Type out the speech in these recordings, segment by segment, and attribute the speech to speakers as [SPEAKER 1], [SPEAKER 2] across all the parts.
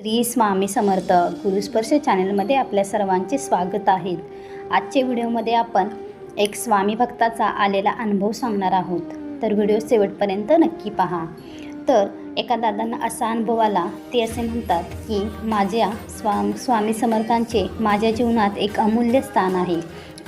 [SPEAKER 1] श्री स्वामी समर्थ गुरुस्पर्श चॅनलमध्ये आपल्या सर्वांचे स्वागत आहे. आजच्या व्हिडिओमध्ये आपण एक स्वामी भक्ताचा आलेला अनुभव सांगणार आहोत. तर व्हिडिओ शेवटपर्यंत नक्की पहा. तर एका दादांना असा अनुभव आला ते असे म्हणतात की माझ्या स्वा स्वामी समर्थांचे माझ्या जीवनात एक अमूल्य स्थान आहे.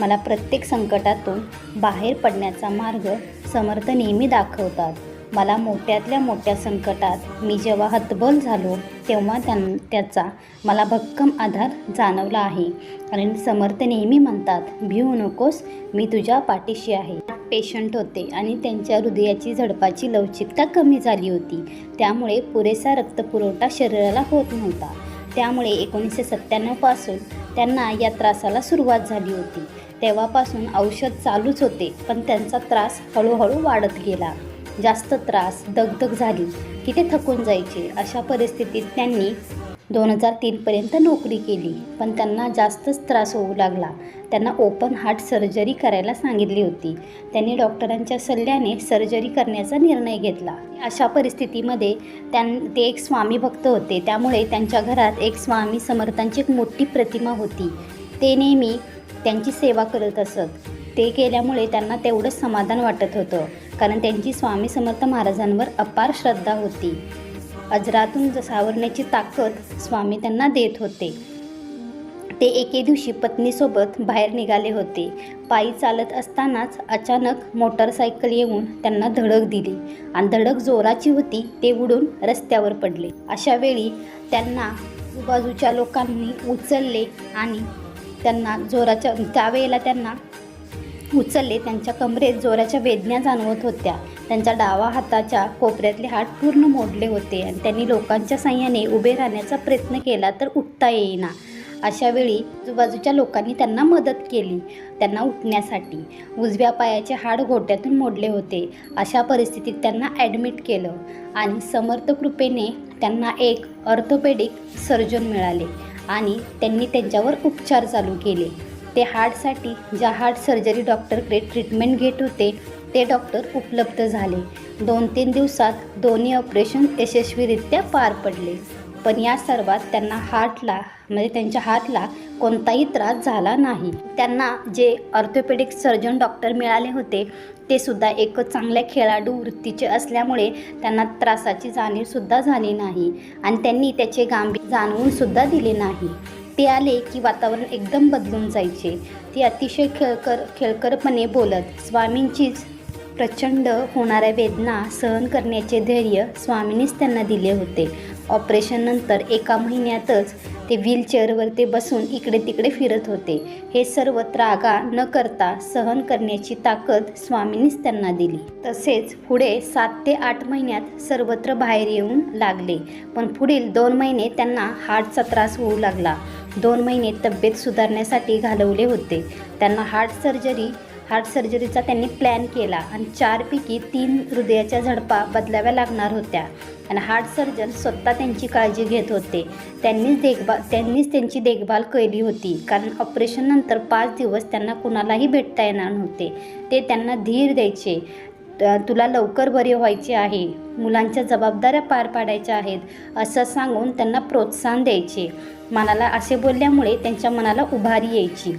[SPEAKER 1] मला प्रत्येक संकटातून बाहेर पडण्याचा मार्ग समर्थ नेहमी दाखवतात. मला मोठ्यातल्या मोठ्या संकटात मी जेव्हा हतबल झालो तेव्हा त्यां त्याचा मला भक्कम आधार जाणवला आहे. आणि समर्थ नेहमी म्हणतात भिवू नकोस मी तुझ्या पाठीशी आहे. पेशंट होते आणि त्यांच्या हृदयाची झडपाची लवचिकता कमी झाली होती. त्यामुळे पुरेसा रक्तपुरवठा शरीराला होत नव्हता. त्यामुळे एकोणीसशे सत्त्याण्णवपासून त्यांना या त्रासाला सुरुवात झाली होती. तेव्हापासून औषध चालूच होते पण त्यांचा त्रास हळूहळू वाढत गेला. जास्त त्रास दगदग झाली. की ते थकून जायचे? अशा परिस्थितीत त्यांनी दोन हजार तीनपर्यंत नोकरी केली. पण त्यांना जास्तच त्रास होऊ लागला. त्यांना ओपन हार्ट सर्जरी करायला सांगितली होती. त्यांनी डॉक्टरांच्या सल्ल्याने सर्जरी करण्याचा निर्णय घेतला. अशा परिस्थितीमध्ये त्यां ते एक स्वामी भक्त होते. त्यामुळे त्यांच्या घरात एक स्वामी समर्थांची एक मोठी प्रतिमा होती. ते नेहमी त्यांची सेवा करत असत. ते केल्यामुळे त्यांना तेवढंच समाधान वाटत होतं. कारण त्यांची स्वामी समर्थ महाराजांवर अपार श्रद्धा होती. अजरातून सावरण्याची ताकद स्वामी त्यांना देत होते. ते एके दिवशी पत्नीसोबत बाहेर निघाले होते. पायी चालत असतानाच अचानक मोटरसायकल येऊन त्यांना धडक दिली आणि धडक जोराची होती ते उडून रस्त्यावर पडले. अशा वेळी त्यांना बाजूच्या लोकांनी उचलले आणि त्यांना जोराच्या त्यावेळेला त्यांना उचलले त्यांच्या कमरेत जोराच्या वेदना जाणवत होत्या. त्यांच्या डावा हाताच्या कोपऱ्यातले हात पूर्ण मोडले होते आणि त्यांनी लोकांच्या साह्याने उभे राहण्याचा प्रयत्न केला तर उठता येईना. अशा वेळी आजूबाजूच्या लोकांनी त्यांना मदत केली त्यांना उठण्यासाठी. उजव्या पायाचे हाड घोट्यातून मोडले होते. अशा परिस्थितीत त्यांना ॲडमिट केलं आणि समर्थ कृपेने त्यांना एक ऑर्थोपेडिक सर्जन मिळाले आणि त्यांनी त्यांच्यावर उपचार चालू केले. ते हार्टसाठी ज्या हार्ट सर्जरी डॉक्टरकडे ट्रीटमेंट घेत होते ते डॉक्टर उपलब्ध झाले. दोन तीन दिवसात दोन्ही ऑपरेशन यशस्वीरित्या पार पडले. पण या सर्वात त्यांना हार्टला म्हणजे त्यांच्या हार्टला कोणताही त्रास झाला नाही. त्यांना जे ऑर्थोपेडिक सर्जन डॉक्टर मिळाले होते ते सुद्धा एक चांगल्या खेळाडू वृत्तीचे असल्यामुळे त्यांना त्रासाची जाणीवसुद्धा झाली नाही आणि त्यांनी त्याचे गांभीर जाणवूनसुद्धा दिले नाही. ते आले की वातावरण एकदम बदलून जायचे. ते अतिशय खेळकर खेळकरपणे बोलत स्वामींचीच प्रचंड होणाऱ्या वेदना सहन करण्याचे धैर्य स्वामींनीच त्यांना दिले होते. ऑपरेशननंतर एका महिन्यातच ते व्हीलचेअरवर ते बसून इकडे तिकडे फिरत होते. हे सर्व त्रागा न करता सहन करण्याची ताकद स्वामींनीच त्यांना दिली. तसेच पुढे सात ते आठ महिन्यात सर्वत्र बाहेर येऊन लागले. पण पुढील दोन महिने त्यांना हार्टचा त्रास होऊ लागला. दोन महिने तब्येत सुधारण्यासाठी घालवले होते. त्यांना हार्ट सर्जरी हार्ट सर्जरीचा त्यांनी प्लॅन केला आणि चारपैकी तीन हृदयाच्या झडपा बदलाव्या लागणार होत्या. आणि हार्ट सर्जन स्वतः त्यांची काळजी घेत होते. त्यांनीच देखभाल त्यांनीच त्यांची देखभाल केली होती. कारण ऑपरेशननंतर पाच दिवस त्यांना कुणालाही भेटता येणार नव्हते. ते त्यांना धीर द्यायचे. तुला लवकर बरे व्हायचे आहे. मुलांच्या जबाबदाऱ्या पार पाडायच्या आहेत असं सांगून त्यांना प्रोत्साहन द्यायचे. मनाला असे बोलल्यामुळे त्यांच्या मनाला उभारी यायची.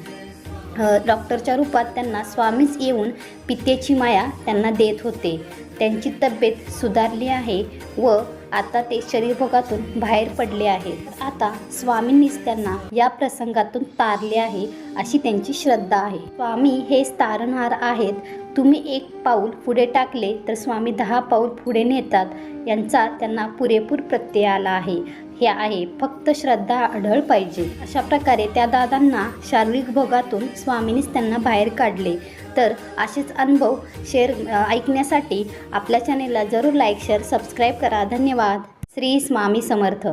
[SPEAKER 1] डॉक्टरच्या रूपात त्यांना स्वामीच येऊन पित्याची माया त्यांना देत होते. त्यांची तब्येत सुधारली आहे व आता ते शरीरभोगातून बाहेर पडले आहेत. आता स्वामींनीच त्यांना या प्रसंगातून तारले आहे अशी त्यांची श्रद्धा आहे. स्वामी हेच तारणहार आहेत. तुम्ही एक पाऊल पुढे टाकले तर स्वामी दहा पाऊल पुढे नेतात. यांचा त्यांना पुरेपूर प्रत्यय आला आहे. हे आहे फक्त श्रद्धा आढळ पाहिजे. अशा प्रकारे त्या दादांना शारीरिक भोगातून स्वामींनीच त्यांना बाहेर काढले. तर असेच अनुभव शेअर ऐकण्यासाठी आपल्या चॅनेलला जरूर लाईक शेअर सबस्क्राईब करा. धन्यवाद. श्री स्वामी समर्थ.